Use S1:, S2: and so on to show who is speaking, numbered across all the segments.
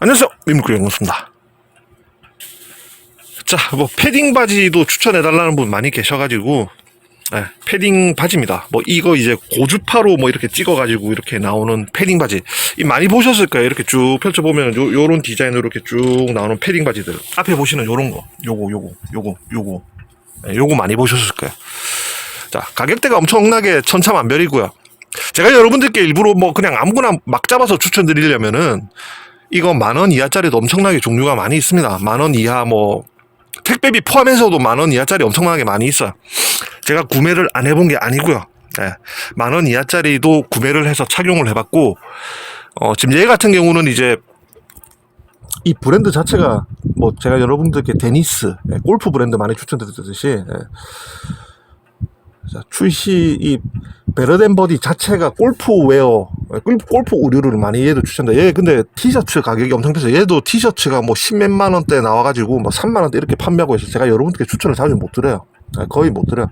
S1: 안녕하세요. 민물구 영수입니다. 자, 뭐, 패딩 바지도 추천해 달라는 분 많이 계셔가지고, 예, 패딩 바지입니다. 뭐, 이거 이제 고주파로 뭐 이렇게 찍어가지고 이렇게 나오는 패딩 바지. 이 많이 보셨을 거예요. 이렇게 쭉 펼쳐 보면 요, 요런 디자인으로 이렇게 쭉 나오는 패딩 바지들. 앞에 보시는 요런 거. 요거, 요거, 요거, 요거. 예, 요거 많이 보셨을 거예요. 자, 가격대가 엄청나게 천차만별이고요. 제가 여러분들께 일부러 뭐 그냥 아무거나 막 잡아서 추천드리려면은 이거 만 원 이하짜리도 엄청나게 종류가 많이 있습니다. 만 원 이하 뭐 택배비 포함해서도 만 원 이하짜리 엄청나게 많이 있어요. 제가 구매를 안 해본 게 아니고요. 네. 만원 이하짜리도 구매를 해서 착용을 해봤고 어, 지금 얘 같은 경우는 이제 이 브랜드 자체가 뭐 제가 여러분들께 데니스 예, 골프 브랜드 많이 추천드렸듯이 예. 자, 출시 이 베르덴 버디 자체가 골프웨어 골프, 의류를 많이 얘도 추천다. 얘 근데 티셔츠 가격이 엄청 비싸. 얘도 티셔츠가 뭐 십몇만 원대 나와가지고 뭐 3만 원대 이렇게 판매하고 있어. 제가 여러분들께 추천을 자주 못 드려요. 아, 거의 못 드려요.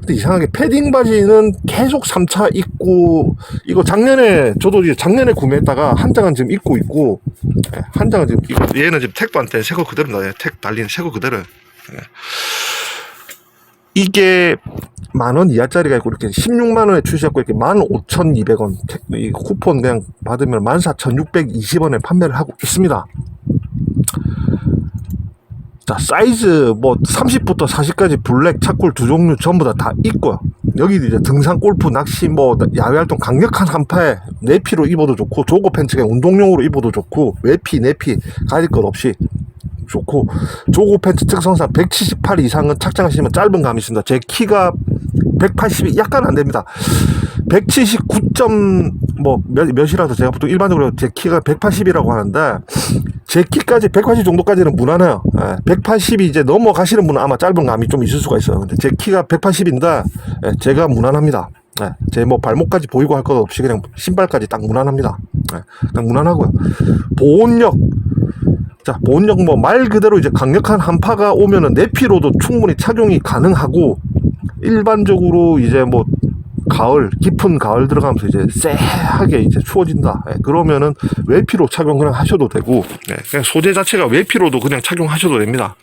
S1: 근데 이상하게 패딩 바지는 계속 3차 입고 이거 작년에 저도 이제 작년에 구매했다가 한 장은 지금 입고 있고 예, 한 장은 지금 얘는 지금 택도 안돼 새거 그대로입니다. 예, 택 달린 새거 그대로. 이게 만 원 이하짜리가 있고 이렇게 16만 원에 출시하고 이렇게 15,200원 이 쿠폰 그냥 받으면 14,620원에 판매를 하고 있습니다. 자 사이즈 뭐 30부터 40까지 블랙 차콜 두 종류 전부 다 다 있고요. 여기 이제 등산 골프 낚시 뭐 야외 활동 강력한 한파에 내피로 입어도 좋고 조거 팬츠 그냥 운동용으로 입어도 좋고 외피 내피 가릴 것 없이 좋고 조거 팬츠 특성상 178 이상은 착장하시면 짧은 감이 있습니다. 제 키가 180이 약간 안 됩니다. 179점 뭐 몇, 몇이라서 제가 보통 일반적으로 제 키가 180이라고 하는데 제 키까지 180 정도까지는 무난해요. 예, 180이 이제 넘어가시는 분은 아마 짧은 감이 좀 있을 수가 있어요. 근데 제 키가 180인데 예, 제가 무난합니다. 예, 제뭐 발목까지 보이고 할 것 없이 그냥 신발까지 딱 무난합니다. 예, 딱 무난하고요. 보온력 자, 보온력 뭐말 그대로 이제 강력한 한파가 오면은 내피로도 충분히 착용이 가능하고 일반적으로 이제 뭐 가을 깊은 가을 들어가면서 이제 쎄하게 이제 추워진다. 예, 그러면은 외피로 착용 그냥 하셔도 되고 예, 그냥 소재 자체가 외피로도 그냥 착용하셔도 됩니다.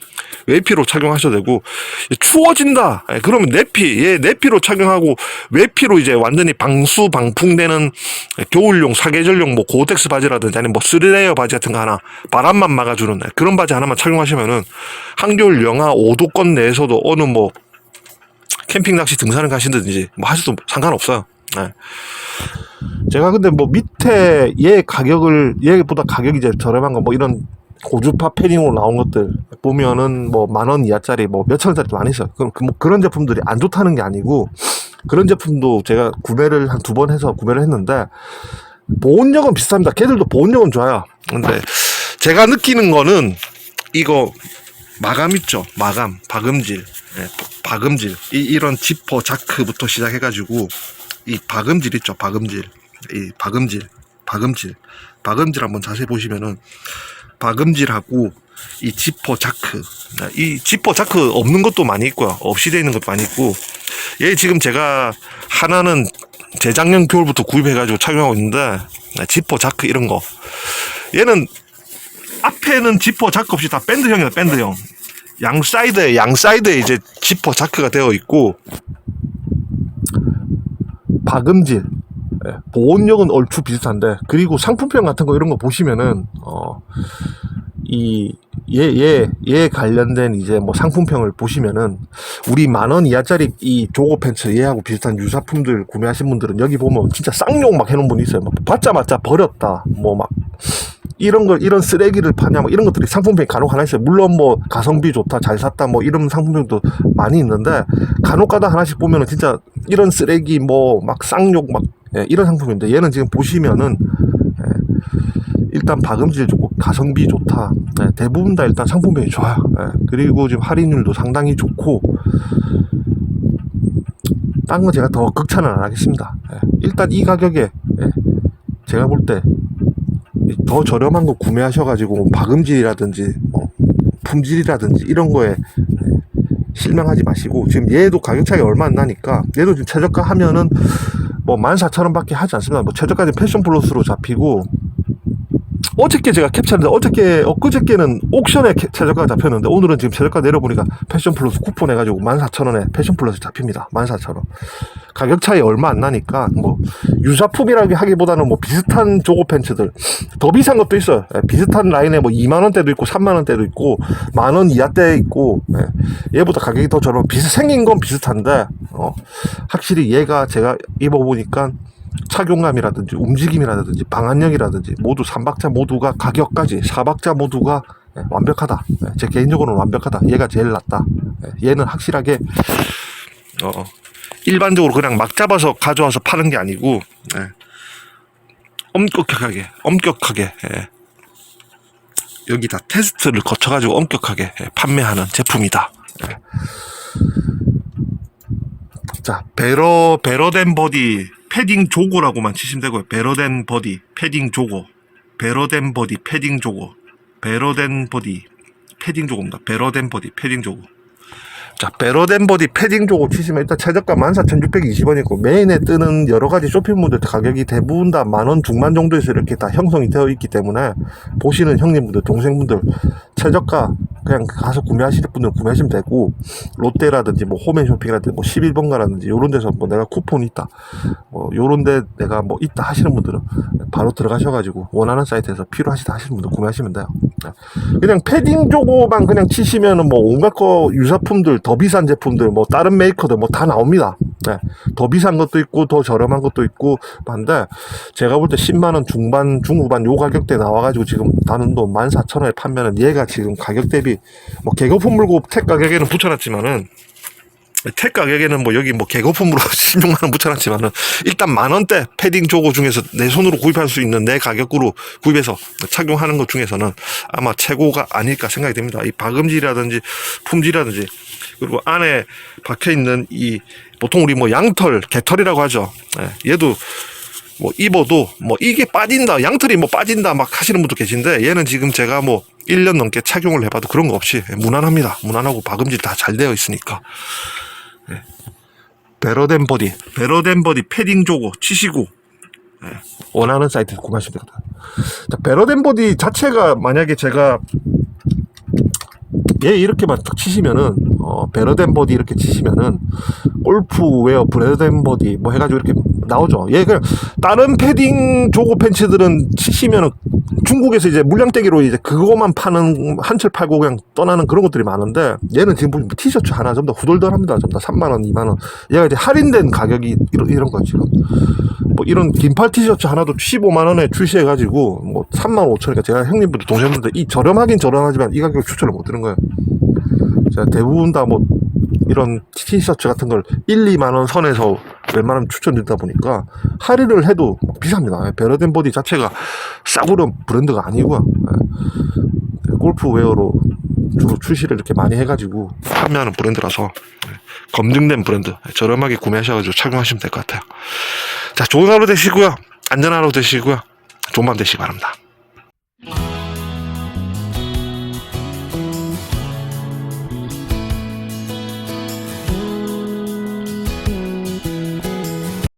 S1: 외피로 착용하셔도 되고 예, 추워진다. 예, 그러면 내피 예, 내피로 착용하고 외피로 이제 완전히 방수 방풍되는 예, 겨울용 사계절용 뭐 고텍스 바지라든지 아니면 뭐 스리레어 바지 같은 거 하나 바람만 막아주는 예, 그런 바지 하나만 착용하시면은 한겨울 영하 5도권 내에서도 어느 뭐 캠핑 낚시 등산을 가신다든지 뭐 하셔도 상관없어요. 네. 제가 근데 뭐 밑에 얘 가격을 얘보다 가격이 이제 저렴한 거 뭐 이런 고주파 패딩으로 나온 것들 보면은 뭐 만 원 이하짜리 뭐 몇천 원짜리도 많이 있어요. 그럼 그- 뭐 그런 제품들이 안 좋다는 게 아니고 그런 제품도 제가 구매를 한 두 번 해서 구매를 했는데 보온력은 비쌉니다. 걔들도 보온력은 좋아요. 근데 제가 느끼는 거는 이거 마감 있죠 마감 박음질 예, 박음질 이, 이런 지퍼 자크부터 시작해가지고 이 박음질 있죠 박음질. 이 박음질 박음질. 박음질 한번 자세히 보시면은 박음질하고 이 지퍼 자크. 아, 이 지퍼 자크 없는 것도 많이 있고요 없이 되어 있는 것도 많이 있고. 얘 지금 제가 하나는 재작년 겨울부터 구입해가지고 착용하고 있는데 아, 지퍼 자크 이런 거. 얘는 앞에는 지퍼 자크 없이 다 밴드형이다 밴드형 양 사이드에 양 사이드에 이제 지퍼 자크가 되어 있고 박음질 예, 보온력은 얼추 비슷한데 그리고 상품평 같은 거 이런 거 보시면은 어이얘얘 얘 관련된 이제 뭐 상품평을 보시면은 우리 만 원 이하짜리 이 조거 팬츠 얘하고 비슷한 유사품들 구매하신 분들은 여기 보면 진짜 쌍욕 막 해놓은 분이 있어요. 막 받자마자 버렸다. 뭐 막 이런 걸 이런 쓰레기를 파냐 뭐 이런 것들이 상품평이 간혹 하나 있어요. 물론 뭐 가성비 좋다 잘 샀다 뭐 이런 상품평도 많이 있는데 간혹가다 하나씩 보면은 진짜 이런 쓰레기 뭐 막 쌍욕 막 예, 이런 상품인데 얘는 지금 보시면은 예, 일단 박음질 좋고 가성비 좋다. 예, 대부분 다 일단 상품평이 좋아요. 예, 그리고 지금 할인율도 상당히 좋고 딴 건 제가 더 극찬은 안 하겠습니다. 예, 일단 이 가격에 예, 제가 볼때 더 저렴한 거 구매하셔가지고 뭐 박음질이라든지 뭐 품질이라든지 이런 거에 예, 실망하지 마시고 지금 얘도 가격 차이 얼마 안 나니까 얘도 지금 최저가 하면은 뭐 14,000원 밖에 하지 않습니다. 뭐 최저가는 패션 플러스로 잡히고 어저께 제가 캡처했는데 어저께 엊그저께는 옥션에 캐- 최저가가 잡혔는데 오늘은 지금 최저가 내려보니까 패션 플러스 쿠폰 해가지고 14,000원에 패션 플러스 잡힙니다. 14,000원. 가격 차이 얼마 안 나니까 뭐 유사품이라고 하기보다는 뭐 비슷한 조거 팬츠들 더 비싼 것도 있어요. 예, 비슷한 라인에 뭐 2만 원대도 있고 3만 원대도 있고 만 원 이하대 있고 예, 얘보다 가격이 더 저렴. 비슷 생긴 건 비슷한데 어, 확실히 얘가 제가 입어보니까 착용감이라든지 움직임이라든지 방한력이라든지 모두 3박자 모두가 가격까지 4박자 모두가 예, 완벽하다. 예, 제 개인적으로는 완벽하다. 얘가 제일 낫다. 예, 얘는 확실하게 어, 일반적으로 그냥 막 잡아서 가져와서 파는 게 아니고 예, 엄격하게 엄격하게 예, 여기 다 테스트를 거쳐가지고 엄격하게 예, 판매하는 제품이다. 예. 자, 배러, 배러된 버디, 패딩 조고라고만 치시면 되고요. 배러된 버디, 패딩 조고. 배러된 버디, 패딩 조고. 배러된 버디, 패딩 조고입니다. 배러된 버디, 패딩 조고. 자, 배러된 버디 패딩 조고 치시면 일단 최저가 14,620원이고 메인에 뜨는 여러 가지 쇼핑몰들 가격이 대부분 다 만원 중반 정도에서 이렇게 다 형성이 되어 있기 때문에 보시는 형님분들, 동생분들 최저가 그냥 가서 구매하시는 분들 구매하시면 되고 롯데라든지 뭐 홈앤 쇼핑이라든지 뭐 11번가라든지 요런 데서 뭐 내가 쿠폰이 있다 뭐 요런 데 내가 뭐 있다 하시는 분들은 바로 들어가셔가지고 원하는 사이트에서 필요하시다 하시는 분들 구매하시면 돼요 네. 그냥 패딩 조고만 그냥 치시면은 뭐 온갖 거 유사품들 더 비싼 제품들 뭐 다른 메이커들 뭐 다 나옵니다 네. 더 비싼 것도 있고 더 저렴한 것도 있고 한데 제가 볼 때 10만원 중반 중후반 요 가격대 나와가지고 지금 나는 돈 14,000원에 판매는 얘가 지금 가격 대비 뭐 개거품 물고 택 가격에는 붙여놨지만은 택 가격에는 뭐 여기 뭐 개거품으로 16만 원 붙여놨지만은 일단 만 원대 패딩 조거 중에서 내 손으로 구입할 수 있는 내 가격으로 구입해서 착용하는 것 중에서는 아마 최고가 아닐까 생각이 됩니다. 이 박음질이라든지 품질이라든지 그리고 안에 박혀 있는 이 보통 우리 뭐 양털 개털이라고 하죠. 예, 얘도 뭐 입어도 뭐 이게 빠진다 양털이 뭐 빠진다 막 하시는 분도 계신데 얘는 지금 제가 뭐 1년 넘게 착용을 해봐도 그런 거 없이 무난합니다. 무난하고 박음질 다 잘 되어 있으니까. 베러덴 버디, 베러덴 버디 패딩 조고 치시고 예, 원하는 사이트에서 구매하시면 되거든. 자, 베러덴 버디 자체가 만약에 제가 얘 이렇게만 딱 치시면은 어, 베러덴 버디 이렇게 치시면은 골프 웨어 베러덴 버디 뭐 해가지고 이렇게 나오죠. 얘 그냥 다른 패딩 조고 팬츠들은 치시면은 중국에서 이제 물량대기로 이제 그거만 파는 한철 팔고 그냥 떠나는 그런 것들이 많은데 얘는 지금 보시면 티셔츠 하나 좀더 후덜덜합니다. 좀더 3만 원, 2만 원. 얘가 이제 할인된 가격이 이런 이런 거 지금 뭐 이런 긴팔 티셔츠 하나도 15만 원에 출시해가지고 뭐 3만 5천이니까 제가 형님분들 동생분들 이 저렴하긴 저렴하지만 이 가격 추천을 못 드는 거예요. 제가 대부분 다 뭐 이런 티셔츠 같은 걸 1, 2만 원 선에서 웬만하면 추천드리다 보니까 할인을 해도 비쌉니다. 베러덴 보디 자체가 싸구려 브랜드가 아니고요. 예. 골프 웨어로 주로 출시를 이렇게 많이 해가지고 판매하는 브랜드라서 예. 검증된 브랜드 저렴하게 구매하셔가지고 착용하시면 될 것 같아요. 자, 좋은 하루 되시고요. 안전한 하루 되시고요. 좋은 밤 되시기 바랍니다.